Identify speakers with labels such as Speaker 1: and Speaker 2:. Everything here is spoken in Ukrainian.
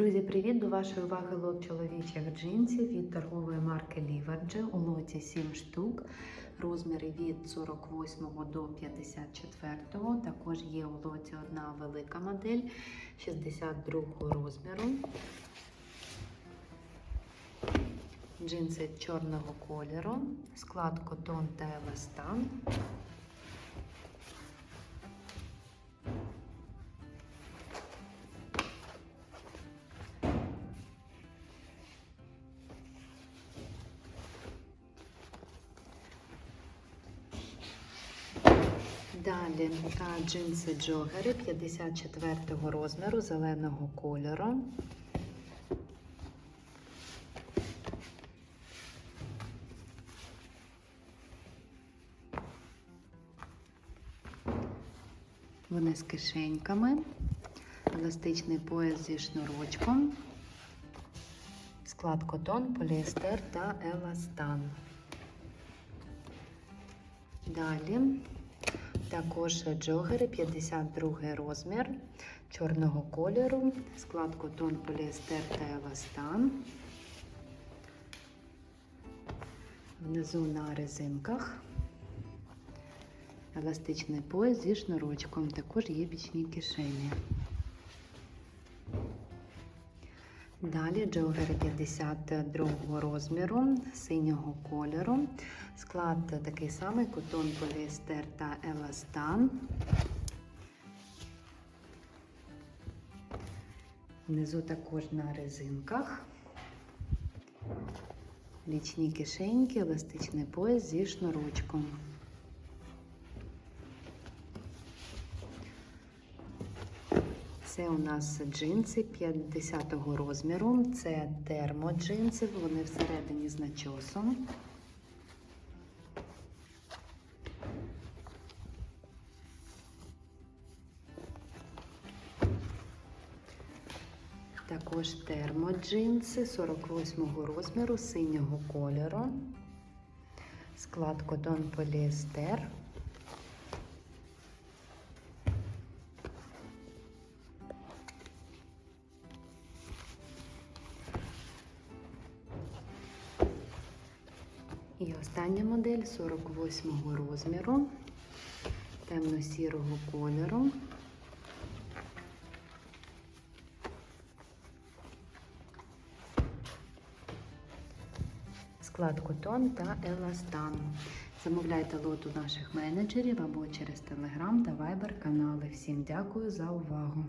Speaker 1: Друзі, привіт! До вашої уваги лот чоловічих джинсів від торгової марки Liverge. У лоті 7 штук, розміри від 48 до 54. Також є у лоті одна велика модель 62 розміру. Джинси чорного кольору, склад котон та еластан. Далі джинси джогери 54 розміру зеленого кольору. Вони з кишеньками, еластичний пояс зі шнурочком, склад котон, поліестер та еластан. Далі також джогери 52 розмір чорного кольору, склад котон, поліестер та еластан. Внизу на резинках. Еластичний пояс зі шнурочком. Також є бічні кишені. Далі джогери 52 розміру, синього кольору. Склад такий самий котон, поліестер та еластан. Внизу також на резинках. Лічні кишеньки, еластичний пояс зі шнурочком. Це у нас джинси 50-го розміру. Це термоджинси, вони всередині з начосом. Також термоджинси 48-го розміру синього кольору. Склад котон поліестер. І остання модель 48 розміру, темно-сірого кольору. Склад котон та еластан. Замовляйте лот у наших менеджерів або через Telegram та Viber канали. Всім дякую за увагу!